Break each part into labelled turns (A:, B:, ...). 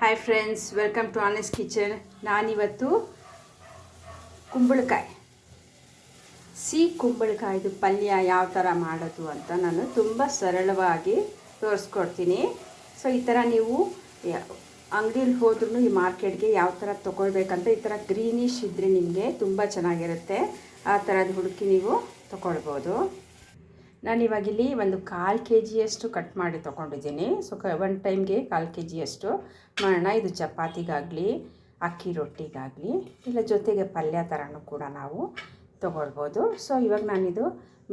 A: Hi friends welcome to ಆನೆಸ್ kitchen ನಾನಿವತ್ತು ಕುಂಬಳಕಾಯಿ. ಸಿಹಿ ಕುಂಬಳಕಾಯಿದು ಪಲ್ಯ ಯಾವ ಥರ ಮಾಡೋದು ಅಂತ ನಾನು ತುಂಬ ಸರಳವಾಗಿ ತೋರಿಸ್ಕೊಡ್ತೀನಿ. ಸೊ ಈ ಥರ ನೀವು ಅಂಗಡಿಯಲ್ಲಿ ಹೋದ್ರೂ ಈ ಮಾರ್ಕೆಟ್ಗೆ ಯಾವ ಥರ ತೊಗೊಳ್ಬೇಕಂತ ಈ ಥರ ಗ್ರೀನಿಶ್ ಇದ್ದರೆ ನಿಮಗೆ ತುಂಬ ಚೆನ್ನಾಗಿರುತ್ತೆ. ಆ ಥರದ್ದು ಹುಡುಕಿ ನೀವು ತೊಗೊಳ್ಬೋದು. ನಾನು ಇವಾಗಿಲ್ಲಿ ಒಂದು ಕಾಲು ಕೆ ಜಿಯಷ್ಟು ಕಟ್ ಮಾಡಿ ತೊಗೊಂಡಿದ್ದೀನಿ. ಸೊ ಕ ಒನ್ ಟೈಮ್ಗೆ ಕಾಲು ಕೆ ಜಿಯಷ್ಟು ಮಾಡೋಣ. ಇದು ಚಪಾತಿಗಾಗಲಿ, ಅಕ್ಕಿ ರೊಟ್ಟಿಗಾಗಲಿ, ಇಲ್ಲ ಜೊತೆಗೆ ಪಲ್ಯ ಥರನೂ ಕೂಡ ನಾವು ತೊಗೊಳ್ಬೋದು. ಸೊ ಇವಾಗ ನಾನಿದು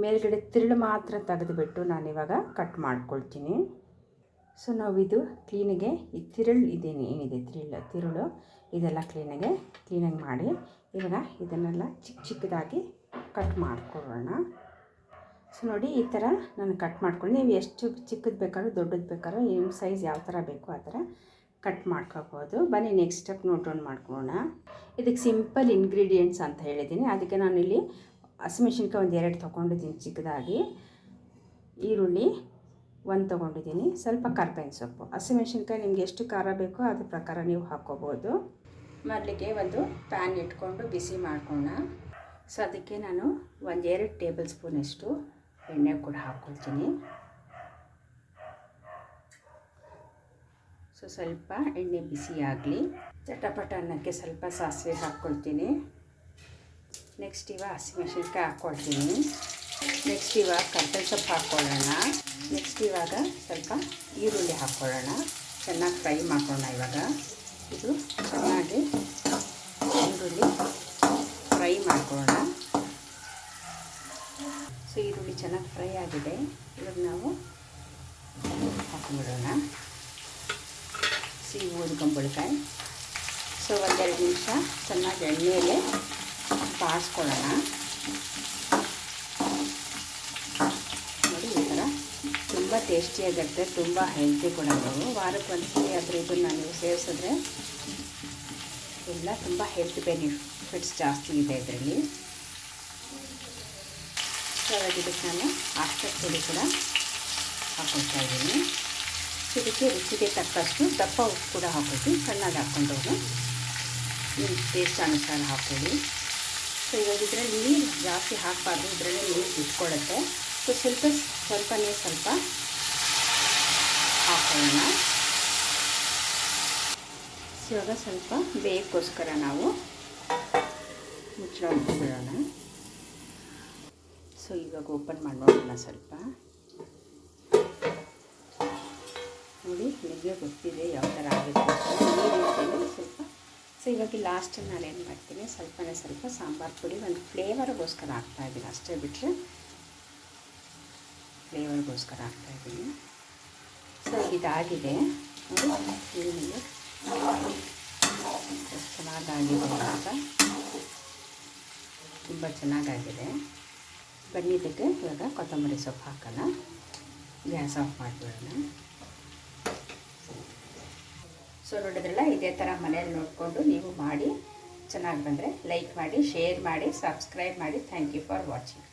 A: ಮೇಲ್ಗಡೆ ತಿರುಳು ಮಾತ್ರ ತೆಗೆದುಬಿಟ್ಟು ನಾನಿವಾಗ ಕಟ್ ಮಾಡ್ಕೊಳ್ತೀನಿ. ಸೊ ನಾವಿದು ಕ್ಲೀನಿಗೆ ಈ ತಿರುಳು ಇದೇನು, ಏನಿದೆ ತಿರುಳು ತಿರುಳು, ಇದೆಲ್ಲ ಕ್ಲೀನಾಗೆ ಕ್ಲೀನಾಗಿ ಮಾಡಿ ಇವಾಗ ಇದನ್ನೆಲ್ಲ ಚಿಕ್ಕ ಚಿಕ್ಕದಾಗಿ ಕಟ್ ಮಾಡ್ಕೊಳ್ಳೋಣ. ಸೊ ನೋಡಿ, ಈ ಥರ ನಾನು ಕಟ್ ಮಾಡ್ಕೊಂಡು. ನೀವು ಎಷ್ಟು ಚಿಕ್ಕದು ಬೇಕಾದ್ರೂ ದೊಡ್ಡದು ಬೇಕಾದ್ರೂ, ನಿಮ್ಮ ಸೈಜ್ ಯಾವ ಥರ ಬೇಕು ಆ ಥರ ಕಟ್ ಮಾಡ್ಕೋಬೋದು. ಬನ್ನಿ ನೆಕ್ಸ್ಟ್ ಸ್ಟೆಪ್ ನೋಟ್ ಡೌನ್ ಮಾಡ್ಕೊಳ್ಳೋಣ. ಇದಕ್ಕೆ ಸಿಂಪಲ್ ಇಂಗ್ರೀಡಿಯೆಂಟ್ಸ್ ಅಂತ ಹೇಳಿದ್ದೀನಿ. ಅದಕ್ಕೆ ನಾನಿಲ್ಲಿ ಹಸಿಮೆಣ್ಸಿನ್ಕಾಯಿ ಒಂದು ಎರಡು ತೊಗೊಂಡಿದ್ದೀನಿ ಚಿಕ್ಕದಾಗಿ. ಈರುಳ್ಳಿ ಒಂದು ತೊಗೊಂಡಿದ್ದೀನಿ. ಸ್ವಲ್ಪ ಕರ್ಬೇವಿನ ಸೊಪ್ಪು. ಹಸಿಮೆಣ್ಸಿನ್ಕಾಯಿ ನಿಮ್ಗೆ ಎಷ್ಟು ಖಾರ ಬೇಕೋ ಅದ್ರ ಪ್ರಕಾರ ನೀವು ಹಾಕ್ಕೋಬೋದು ಮೊದಲಿಗೆ ಒಂದು ಪ್ಯಾನ್ ಇಟ್ಕೊಂಡು ಬಿಸಿ ಮಾಡ್ಕೊಳ್ಳೋಣ. ಸೊ ಅದಕ್ಕೆ ನಾನು ಒಂದು ಎರಡು ಟೇಬಲ್ ಸ್ಪೂನಷ್ಟು ಎಣ್ಣೆ ಕೂಡ ಹಾಕ್ಕೊಳ್ತೀನಿ ಸೊ, ಸ್ವಲ್ಪ ಎಣ್ಣೆ ಬಿಸಿ ಆಗಲಿ. ಚಟಪಟ ಅನ್ನಕ್ಕೆ ಸ್ವಲ್ಪ ಸಾಸಿವೆ ಹಾಕ್ಕೊಳ್ತೀನಿ ನೆಕ್ಸ್ಟ್ ಇವಾಗ ಹಸಿಮೆಣ್ಸಿನ್ಕಾಯಿ ಹಾಕ್ಕೊಳ್ತೀನಿ ನೆಕ್ಸ್ಟ್ ಇವಾಗ ಕರ್ಬೇವು ಸೊಪ್ಪು ಹಾಕ್ಕೊಳ್ಳೋಣ ನೆಕ್ಸ್ಟ್ ಇವಾಗ ಸ್ವಲ್ಪ ಈರುಳ್ಳಿ ಹಾಕ್ಕೊಳ್ಳೋಣ ಚೆನ್ನಾಗಿ ಫ್ರೈ ಮಾಡ್ಕೊಳ್ಳೋಣ ಇವಾಗ. ಇದು ಚೆನ್ನಾಗಿ ಈರುಳ್ಳಿ ಫ್ರೈ ಮಾಡ್ಕೊಳ್ಳೋಣ. ಚೆನ್ನಾಗಿ ಫ್ರೈ ಆಗಿದೆ. ಇವಾಗ ನಾವು ಹಾಕೊಂಡ್ಬಿಡೋಣ ಸಿಹಿ ಊದ್ಕೊಂಬಳಕಾಯಿ ಸೊ, ಒಂದೆರಡು ನಿಮಿಷ ಚೆನ್ನಾಗಿ ಎಣ್ಣೆಯಲ್ಲೇ ಬಾಡಿಸ್ಕೊಳ್ಳೋಣ ನೋಡಿ, ಈ ಥರ ತುಂಬ ಟೇಸ್ಟಿಯಾಗಿರುತ್ತೆ, ತುಂಬ ಹೆಲ್ತಿ ಕೂಡ ನಾವು ವಾರಕ್ಕೆ ಒಂದ್ಸರಿ ಆದರೆ ಇದನ್ನು ನೀವು ಸೇವಿಸಿದ್ರೆ ಎಲ್ಲ ತುಂಬ ಹೆಲ್ತ್ ಬೆನಿಫಿಟ್ಸ್ ಜಾಸ್ತಿ ಇದೆ ಇದರಲ್ಲಿ. ಇದಕ್ಕೆ ನಾನು ಅಷ್ಟು ಪುಡಿ ಕೂಡ ಹಾಕೊಳ್ತಾ ಇದ್ದೀನಿ. ಇದಕ್ಕೆ ರುಚಿಗೆ ತಕ್ಕಷ್ಟು ದಪ್ಪ ಉಪ್ಪು ಕೂಡ ಹಾಕೋತೀನಿ ಸಣ್ಣಗೆ ಹೋಗಿ ನಿಮ್ಮ ಟೇಸ್ಟ್ ಅನುಸಾರ ಹಾಕೊಳ್ಳಿ ಸೊ ಇವಾಗ ಇದರಲ್ಲಿ ನೀರು ಜಾಸ್ತಿ ಹಾಕಬಾರ್ದು, ಇದರಲ್ಲಿ ನೀರು ಬಿಟ್ಕೊಳ್ಳುತ್ತೆ. ಸೊ ಸ್ವಲ್ಪ ಸ್ವಲ್ಪನೇ ಸ್ವಲ್ಪ ಹಾಕೊಳ್ಳೋಣ. ಇವಾಗ ಸ್ವಲ್ಪ ಬೇಯಕ್ಕೋಸ್ಕರ ನಾವು ಮುಚ್ಚಳ ಬಿಡೋಣ. ಸೊ ಇವಾಗ ಓಪನ್ ಮಾಡಿ ನೋಡೋಣ ಸ್ವಲ್ಪ. ನೋಡಿ, ನಿಮಗೆ ಗೊತ್ತಿದೆ ಯಾವ ಥರ ಆಗುತ್ತೆ ಸ್ವಲ್ಪ ಸೊ ಇವಾಗ ಲಾಸ್ಟಲ್ಲಿ ನಾನು ಏನು ಮಾಡ್ತೀನಿ? ಸ್ವಲ್ಪನೇ ಸ್ವಲ್ಪ ಸಾಂಬಾರು ಪುಡಿ, ಒಂದು ಫ್ಲೇವರ್ಗೋಸ್ಕರ ಹಾಕ್ತಾಯಿದ್ದೀನಿ ಅಷ್ಟೇ ಬಿಟ್ಟರೆ ಫ್ಲೇವರ್ಗೋಸ್ಕರ ಹಾಕ್ತಾಯಿದ್ದೀನಿ ಸೊ ಇದಾಗಿದೆ. ನೋಡಿ ಚೆನ್ನಾಗಾಗಿದೆ ಅಂತ. ತುಂಬ ಚೆನ್ನಾಗಾಗಿದೆ. ಬನ್ನಿ ಇದಕ್ಕೆ ಇವಾಗ ಕೊತ್ತಂಬರಿ ಸೊಪ್ಪು ಹಾಕೋಣ. ಗ್ಯಾಸ್ ಆಫ್ ಮಾಡಿಬಿಡೋಣ ಸೊ ನೋಡಿದ್ರಲ್ಲ, ಇದೇ ಥರ ಮನೇಲಿ ನೋಡಿಕೊಂಡು ನೀವು ಮಾಡಿ, ಚೆನ್ನಾಗಿ ಬಂದರೆ ಲೈಕ್ ಮಾಡಿ ಶೇರ್ ಮಾಡಿ ಸಬ್ಸ್ಕ್ರೈಬ್ ಮಾಡಿ. Thank you for watching